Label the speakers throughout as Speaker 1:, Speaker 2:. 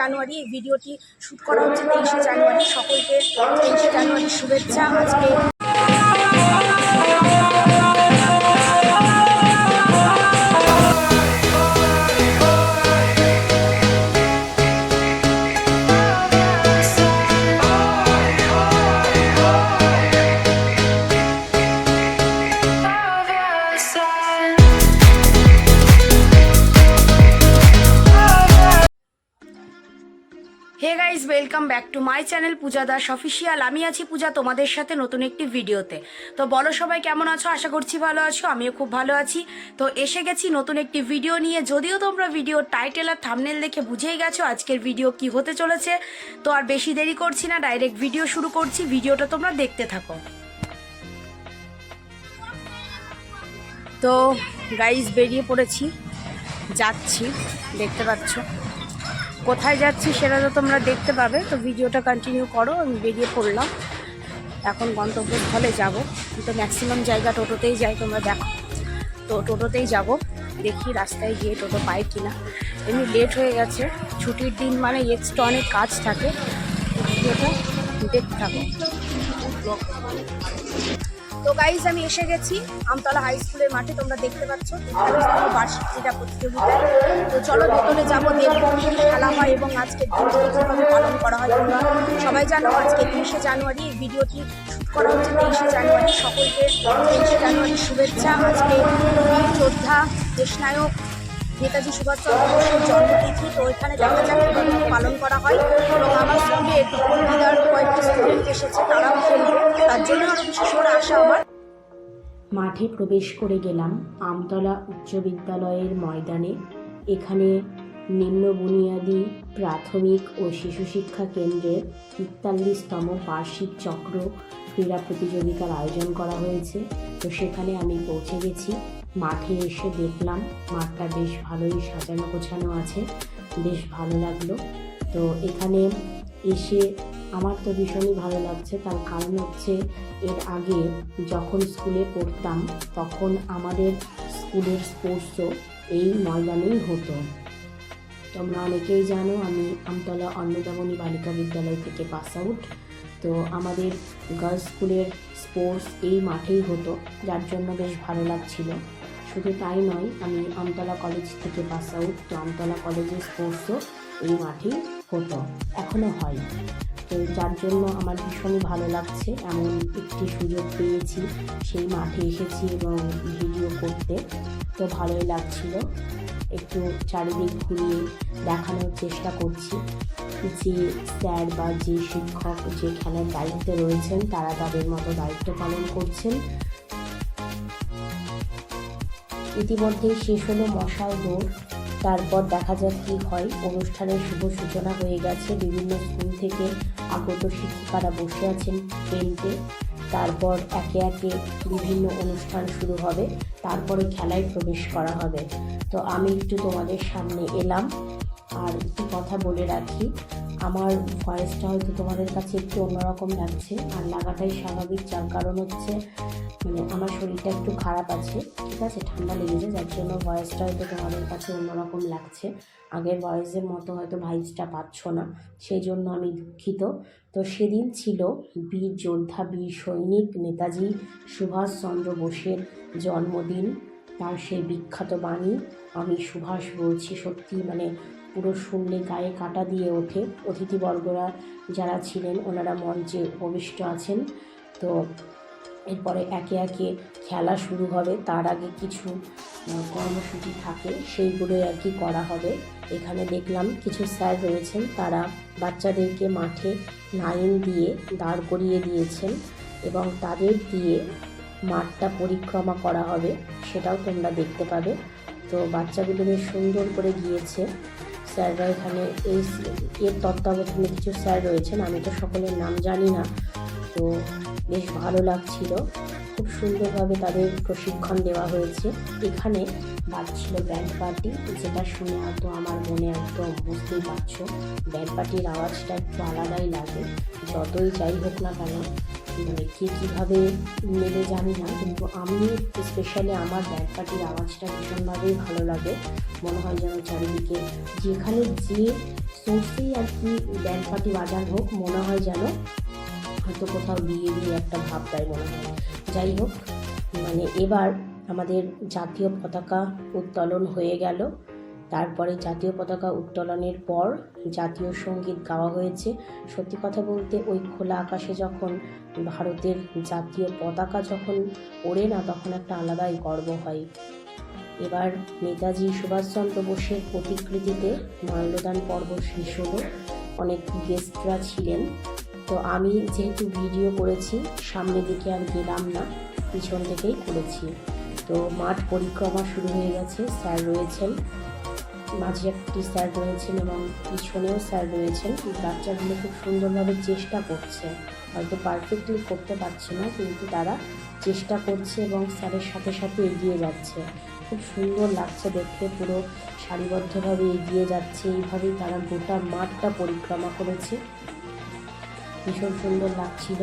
Speaker 1: জানুয়ারি এই ভিডিওটি শ্যুট করা হচ্ছে তেইশে জানুয়ারি। সকলকে তেইশে জানুয়ারির শুভেচ্ছা। আজকে welcome back to my channel Puja Das official আমি আছি পূজা, তোমাদের সাথে নতুন একটি ভিডিওতে। তো বলো সবাই, কেমন আছো? আশা করছি ভালো আছো, আমিও খুব ভালো আছি। তো এসে গেছি নতুন একটি ভিডিও নিয়ে। যদিও তোমরা ভিডিও টাইটেল আর থামনেল দেখে বুঝেই গেছো আজকের ভিডিও কি হতে চলেছে, তো আর বেশি দেরি করছি না ডাইরেক্ট ভিডিও শুরু করছি। ভিডিওটা তোমরা দেখতে থাকো। তো গাইজ বেরিয়ে পড়েছি। যাচ্ছি, দেখতে পাচ্ছ। কোথায় যাচ্ছি সেটা তো তোমরা দেখতে পাবে। তো ভিডিওটা কন্টিনিউ করো, আমি বেরিয়ে পড়লাম। এখন গন্তব্যস্থলে যাব। তো ম্যাক্সিমাম জায়গা টোটোতেই যাই, তোমরা দেখো। তো টোটোতেই যাব। দেখি রাস্তায় গিয়ে টোটো পাই কিনা। এমনি লেট হয়ে গেছে। ছুটির দিন মানে এক্সট্রা অনেক কাজ থাকে। ভিডিওটা দেখতে থাকো। তো গাইজ আমি এসে গেছি। আমতলা হাই স্কুলের মাঠে তোমরা দেখতে পাচ্ছ। বার্ষিক ক্রীড়া প্রতিযোগিতায় তো চলো ভেতরে যাব, দেখব কী খেলা হয় এবং আজকে পালন করা হয় তোমরা সবাই জানো, আজকে তেইশে জানুয়ারি। এই ভিডিওটি শ্যুট করা হচ্ছে তেইশে জানুয়ারি। সকলকে তেইশে জানুয়ারির শুভেচ্ছা। আজকে যোদ্ধা, দেশনায়ক, নেতাজি সুভাষচন্দ্র বসুর জন্মতিথি। তো এখানে দেখা যাক পালন করা হয় এবং আমার স্কুলের কলকাতার কয়েকটি স্টুডেন্ট এসেছে, তারাও খেলবে। তার জন্য আরও বিশেষ করে আসা আমার।
Speaker 2: মাঠে প্রবেশ করে গেলাম আমতলা উচ্চ বিদ্যালয়ের ময়দানে। এখানে নিম্ন বুনিয়াদী, প্রাথমিক ও শিশু শিক্ষা কেন্দ্রের তেতাল্লিশতম বার্ষিক চক্র ক্রীড়া প্রতিযোগিতার আয়োজন করা হয়েছে। তো সেখানে আমি পৌঁছে গেছি। মাঠে এসে দেখলাম মাঠটা বেশ ভালোই সাজানো গোছানো আছে। বেশ ভালো লাগল। তো এখানে এসে আমার তো ভীষণই ভালো লাগছে। তার কারণ হচ্ছে এর আগে যখন স্কুলে পড়তাম, তখন আমাদের স্কুলের স্পোর্টসও এই ময়দানেই হতো। তোমরা অনেকেই জানো, আমি আমতলা অন্নদামণি বালিকা বিদ্যালয় থেকে পাস আউট তো আমাদের গার্লস স্কুলের স্পোর্টস এই মাঠেই হতো, যার জন্য বেশ ভালো লাগছিল। শুধু তাই নয়, আমি আমতলা কলেজ থেকে পাস আউট তো আমতলা কলেজের স্পোর্টসও এই মাঠেই হতো এখনও হয়। তো যার জন্য আমার ভীষণই ভালো লাগছে এমন একটি সুযোগ পেয়েছি। সেই মাঠে এসেছি এবং ভিডিও করতে। তো ভালোই লাগছিল। একটু চারিদিক ঘুরিয়ে দেখানোর চেষ্টা করছি যে স্যার বা যে শিক্ষক যে খেলার দায়িত্বে রয়েছেন, তারা তাদের মতো দায়িত্ব পালন করছেন। ইতিমধ্যেই শেষ হলো মশাল দৌড়। তারপর দেখা যাক কী হয়। অনুষ্ঠানের শুভ সূচনা হয়ে গেছে। বিভিন্ন স্কুল থেকে আগত শিক্ষিকারা বসে আছেন বেঞ্চে। তারপর একে একে বিভিন্ন অনুষ্ঠান শুরু হবে। তারপরে খেলায় প্রবেশ করা হবে। তো আমি একটু তোমাদের সামনে এলাম। আর একটু কথা বলে রাখি। আমার ভয়েসটা হয়তো তোমাদের কাছে একটু অন্যরকম লাগছে, আর লাগাটাই স্বাভাবিক, যার কারণ হচ্ছে মানে আমার শরীরটা একটু খারাপ আছে, ঠিক আছে? ঠান্ডা লেগেছে, যার জন্য ভয়েসটা হয়তো তোমাদের কাছে অন্যরকম লাগছে। আগের ভয়েসের মতো হয়তো ভাইসটা পাচ্ছ না, সেই জন্য আমি দুঃখিত। তো সেদিন ছিল বীর যোদ্ধা, বীর সৈনিক নেতাজি সুভাষচন্দ্র বোসের জন্মদিন। তার সেই বিখ্যাত বাণী, আমি সুভাষ বলছি সত্যি মানে পুরো শুনলে গায়ে কাটা দিয়ে ওঠে। অতিথিবর্গরা যারা ছিলেন, ওনারা মঞ্চে উপবিষ্ট আছেন। তো এরপরে একে একে খেলা শুরু হবে। তার আগে কিছু কর্মসূচি থাকে। সেইগুলোই আর কি করা হবে। এখানে দেখলাম কিছু স্যার রয়েছেন। তারা বাচ্চাদেরকে মাঠে লাইন দিয়ে দাঁড় করিয়ে দিয়েছেন এবং তাদের দিয়ে মাঠটা পরিক্রমা করা হবে। সেটাও তোমরা দেখতে পাবে। তো বাচ্চাগুলো বেশ সুন্দর করে গিয়েছে। স্যাররা এখানে এই এর তত্ত্বাবধানে কিছু স্যার রয়েছেন, আমি তো সকলের নাম জানি না। তো বেশ ভালো লাগছিল। খুব সুন্দরভাবে তাদের প্রশিক্ষণ দেওয়া হয়েছে। এখানে বাজছিল ব্যান্ড পার্টি। যেটা শুনে হয়তো আমার মনে একদম বুঝতেই পারছ ব্যান্ড পার্টির আওয়াজটা একটু আলাদাই লাগে। যতই যাই হোক না কেন কে কীভাবে নেবে জানি না, কিন্তু আমি স্পেশালি আমার ব্যান্ড পার্টির আওয়াজটা ভীষণভাবেই ভালো লাগে। মনে হয় যেন চারিদিকে যেখানে যে স্পোর্টসেই আর কি ব্যান্ড পার্টি বাজানো হোক, মনে হয় যেন হয়তো কোথাও বিয়ে বিয়ে একটা ভাব দেয় মনে হয়। যাই হোক মানে এবার আমাদের জাতীয় পতাকা উত্তোলন হয়ে গেল। তারপরে জাতীয় পতাকা উত্তোলনের পর জাতীয় সংগীত গাওয়া হয়েছে। সত্যি কথা বলতে ওই খোলা আকাশে যখন ভারতের জাতীয় পতাকা যখন ওড়ে না, তখন একটা আলাদাই গর্ব হয়। এবার নেতাজি সুভাষচন্দ্র বোসের প্রতিকৃতিতে মাল্যদান পর্ব শেষ হলো। অনেক গেস্টরা ছিলেন। তো আমি যেহেতু ভিডিও করেছি সামনের দিকে আর গেলাম না, পিছন থেকেই করেছি। তো মাঠ পরিক্রমা শুরু হয়ে গেছে, স্যার রয়েছেন। মাঝে একটি স্যার রয়েছেন এবং পিছনেও স্যার রয়েছেন বাচ্চাগুলো খুব সুন্দরভাবে চেষ্টা করছে। হয়তো পারফেক্টলি করতে পারছে না, কিন্তু তারা চেষ্টা করছে এবং স্যারের সাথে সাথে এগিয়ে যাচ্ছে। খুব সুন্দর লাগছে দেখতে, পুরো সারিবদ্ধভাবে এগিয়ে যাচ্ছে। এইভাবেই তারা গোটা মাঠটা পরিক্রমা করেছে। ভীষণ সুন্দর লাগছিল।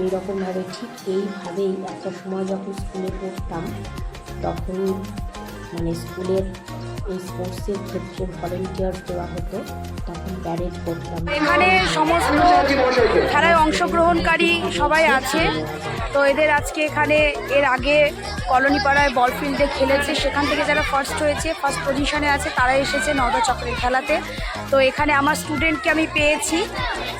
Speaker 2: এইরকমভাবে ঠিক এইভাবেই একটা সময় যখন স্কুলে পড়তাম, তখন মানে স্কুলের স্পোর্টসের ক্ষেত্রে ভলেন্টিয়ার দেওয়া হতো, তখন প্যারেড করতাম।
Speaker 1: এখানে সমস্ত খেলায় অংশগ্রহণকারী সবাই আছে। তো এদের আজকে এখানে, এর আগে কলোনি পাড়ায় বল ফিল্ডে খেলেছে। সেখান থেকে যারা ফার্স্ট হয়েছে ফার্স্ট পজিশনে আছে, তারা এসেছে নওদা চক্রের খেলাতে। তো এখানে আমার স্টুডেন্টকে আমি পেয়েছি।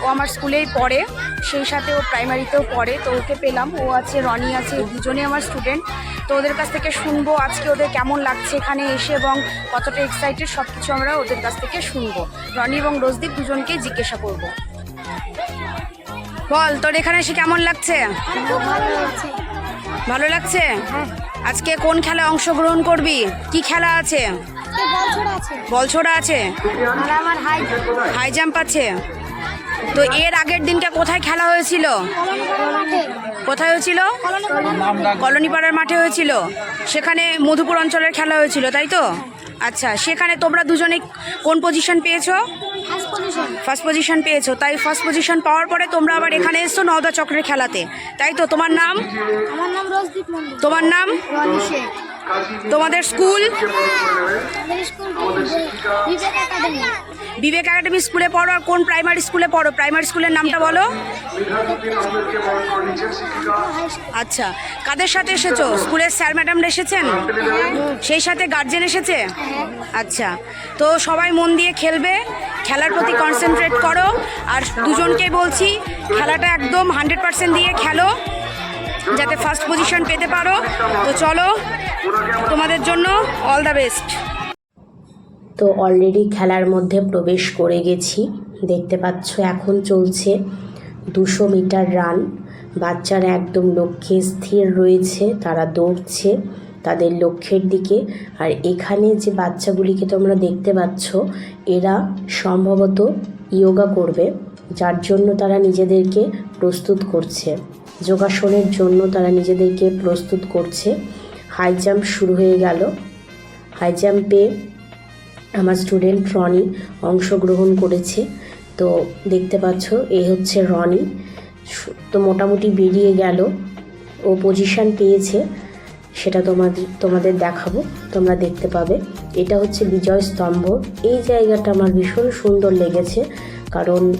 Speaker 1: ও আমার স্কুলেই পড়ে, সেই সাথে ও প্রাইমারিতেও পড়ে। তো ওকে পেলাম। ও আছে, রনি আছে, এই দুজনেই আমার স্টুডেন্ট তো ওদের কাছ থেকে শুনব আজকে ওদের কেমন লাগছে এখানে এসে এবং কতটা এক্সাইটেড সব কিছু আমরা ওদের কাছ থেকে শুনব। রনি এবং রোজদীপ দুজনকেই জিজ্ঞাসা করব। বল তোর এখানে এসে কেমন লাগছে?
Speaker 3: ভালো লাগছে?
Speaker 1: আজকে কোন খেলায় অংশগ্রহণ করবি? কি খেলা আছে?
Speaker 3: বল ছোড়া আছে। হাই
Speaker 1: জাম্প আছে? তো এর আগের দিনটা কোথায় খেলা হয়েছিল? কোথায় হয়েছিল?
Speaker 3: কলোনি পাড়ার মাঠে
Speaker 1: হয়েছিল। সেখানে মধুপুর অঞ্চলের খেলা হয়েছিল তাই তো? আচ্ছা সেখানে তোমরা দুজনে কোন পজিশন পেয়েছ?
Speaker 3: ফার্স্ট পজিশন
Speaker 1: পেয়েছ। তাই ফার্স্ট পজিশন পাওয়ার পরে তোমরা আবার এখানে এসছো নওদা চক্রের খেলাতে। তাই তো? তোমার নাম?
Speaker 3: আমার নাম
Speaker 1: তোমার নাম? তোমাদের স্কুল?
Speaker 3: বিবেক একাডেমি
Speaker 1: স্কুলে পড়ো আর কোন প্রাইমারি স্কুলে পড়ো? প্রাইমারি স্কুলের নামটা বলো। আচ্ছা কাদের সাথে এসেছ? স্কুলের স্যার ম্যাডামরা এসেছেন? সেই সাথে গার্জেন এসেছে? আচ্ছা তো সবাই মন দিয়ে খেলবে, খেলার প্রতি কনসেন্ট্রেট করো। আর দুজনকে বলছি, খেলাটা একদম হান্ড্রেড পার্সেন্ট দিয়ে খেলো। যাতে ফার্স্ট পজিশন পেতে পারো। তো চলো, তোমাদের জন্য অল দ্য বেস্ট
Speaker 2: তো অলরেডি খেলার মধ্যে প্রবেশ করে গেছি। দেখতে পাচ্ছ, এখন চলছে দুশো মিটার রান বাচ্চারা একদম লক্ষ্যে স্থির রয়েছে, তারা দৌড়ছে তাদের লক্ষ্যের দিকে। আর এখানে যে বাচ্চাগুলিকে তোমরা দেখতে পাচ্ছ, এরা সম্ভবত ইয়োগা করবে, যার জন্য তারা নিজেদেরকে প্রস্তুত করছে। যোগাসনের জন্য তারা নিজেদেরকে প্রস্তুত করছে। হাই জাম্প শুরু হয়ে গেল। হাই জাম্পে আমার স্টুডেন্ট রনি অংশগ্রহণ করেছে। তো দেখতে পাচ্ছ, এ হচ্ছে রনি। তো মোটামুটি বেরিয়ে গেল। ও পজিশন পেয়েছে। সেটা তোমাদের তোমাদের দেখাবো। তোমরা দেখতে পাবে। এটা হচ্ছে বিজয় স্তম্ভ। এই জায়গাটা আমার ভীষণ সুন্দর লেগেছে। কারণ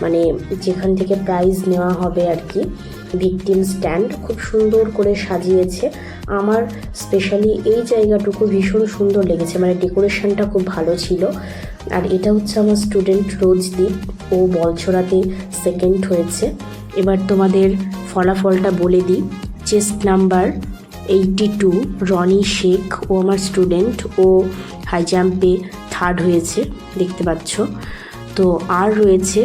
Speaker 2: মানে যেখান থেকে প্রাইজ নেওয়া হবে আর কি। ভিকটিম স্ট্যান্ড খুব সুন্দর করে সাজিয়েছে। আমার স্পেশালি এই জায়গাটুকু ভীষণ সুন্দর লেগেছে মানে ডেকোরেশনটা খুব ভালো ছিল। আর এটা হচ্ছে আমার স্টুডেন্ট রোজদীপ ও বলছড়াতে সেকেন্ড হয়েছে। এবার তোমাদের ফলাফলটা বলে দিই। Chest number eighty two Rony Sheikh, ও আমার স্টুডেন্ট ও হাই জাম্পে থার্ড হয়েছে, দেখতে পাচ্ছ। তো আর রয়েছে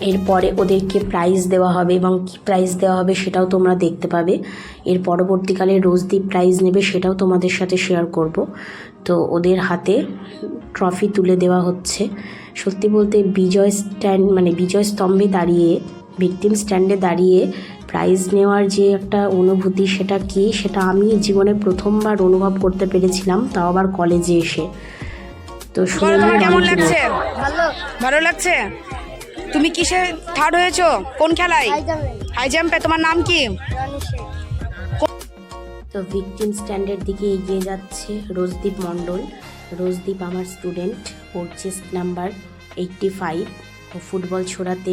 Speaker 2: এরপরে ওদেরকে প্রাইজ দেওয়া হবে এবং কী প্রাইজ দেওয়া হবে সেটাও তোমরা দেখতে পাবে। এর পরবর্তীকালে রোজদীপ প্রাইজ নেবে সেটাও তোমাদের সাথে শেয়ার করব। তো ওদের হাতে ট্রফি তুলে দেওয়া হচ্ছে। সত্যি বলতে বিজয় স্ট্যান্ড মানে বিজয় স্তম্ভে দাঁড়িয়ে ভিকটিম স্ট্যান্ডে দাঁড়িয়ে প্রাইজ নেওয়ার যে একটা অনুভূতি সেটা কি সেটা আমি জীবনে প্রথমবার অনুভব করতে পেরেছিলাম তাও আবার কলেজে এসে। তো শুনে
Speaker 1: লাগছে?
Speaker 3: ভালো?
Speaker 1: ভালো লাগছে? তুমি কিসে থার্ড হয়েছো? কোন খেলায়?
Speaker 3: হাই
Speaker 1: জাম্পে তোমার নাম কি?
Speaker 2: তো ভিকটিম স্ট্যান্ডের দিকে এগিয়ে যাচ্ছে রোজদীপ মণ্ডল। রোজদীপ আমার স্টুডেন্ট ওর চেস্ট নাম্বার এইটটি ফাইভ। ও ফুটবল ছোড়াতে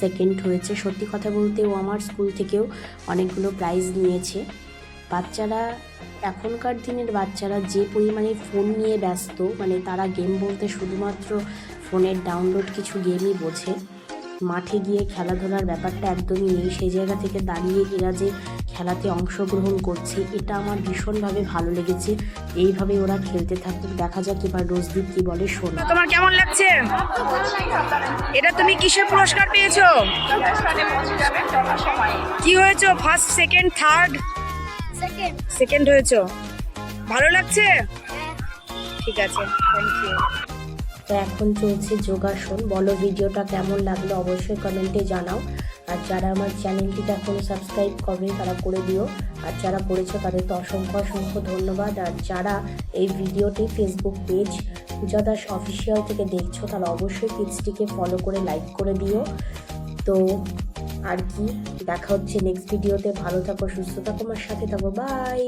Speaker 2: সেকেন্ড হয়েছে। সত্যি কথা বলতে ও আমার স্কুল থেকেও অনেকগুলো প্রাইজ নিয়েছে। বাচ্চারা এখনকার দিনের বাচ্চারা যে পরিমাণে ফোন নিয়ে ব্যস্ত মানে তারা গেম বলতে শুধুমাত্র ফোনের ডাউনলোড কিছু গেমই বোঝে। মাঠে গিয়ে খেলাধুলার ব্যাপারটা একদমই নেই। সেই জায়গা থেকে দাঁড়িয়ে এরা যে খেলাতে অংশগ্রহণ করছে এটা আমার ভীষণভাবে ভালো লেগেছে। এইভাবে ওরা খেলতে থাকুক। দেখা যাক এবার রোজদীপ কি বলে শোনো।
Speaker 1: তোমার কেমন লাগছে? এটা তুমি কিসের পুরস্কার পেয়েছ? কি হয়েছো? First second third
Speaker 3: second
Speaker 1: second হয়েছো। ভালো লাগছে? ঠিক আছে থ্যাংক ইউ
Speaker 2: তো এখন চলছে যোগাসন। বলো ভিডিওটা কেমন লাগল অবশ্যই কমেন্টে জানাও। আর যারা আমার চ্যানেলটিতে এখনও সাবস্ক্রাইব করবে তারা করে দিও। আর যারা করেছে তাদের তো অসংখ্য অসংখ্য ধন্যবাদ। আর যারা এই ভিডিওটি ফেসবুক পেজ পূজাদাস অফিসিয়াল থেকে দেখছ তারা অবশ্যই পেজটিকে ফলো করে লাইক করে দিও। তো আর কি, দেখা হচ্ছে নেক্সট ভিডিওতে ভালো থাকো, সুস্থ থাকো, আমার সাথে থাকো। বাই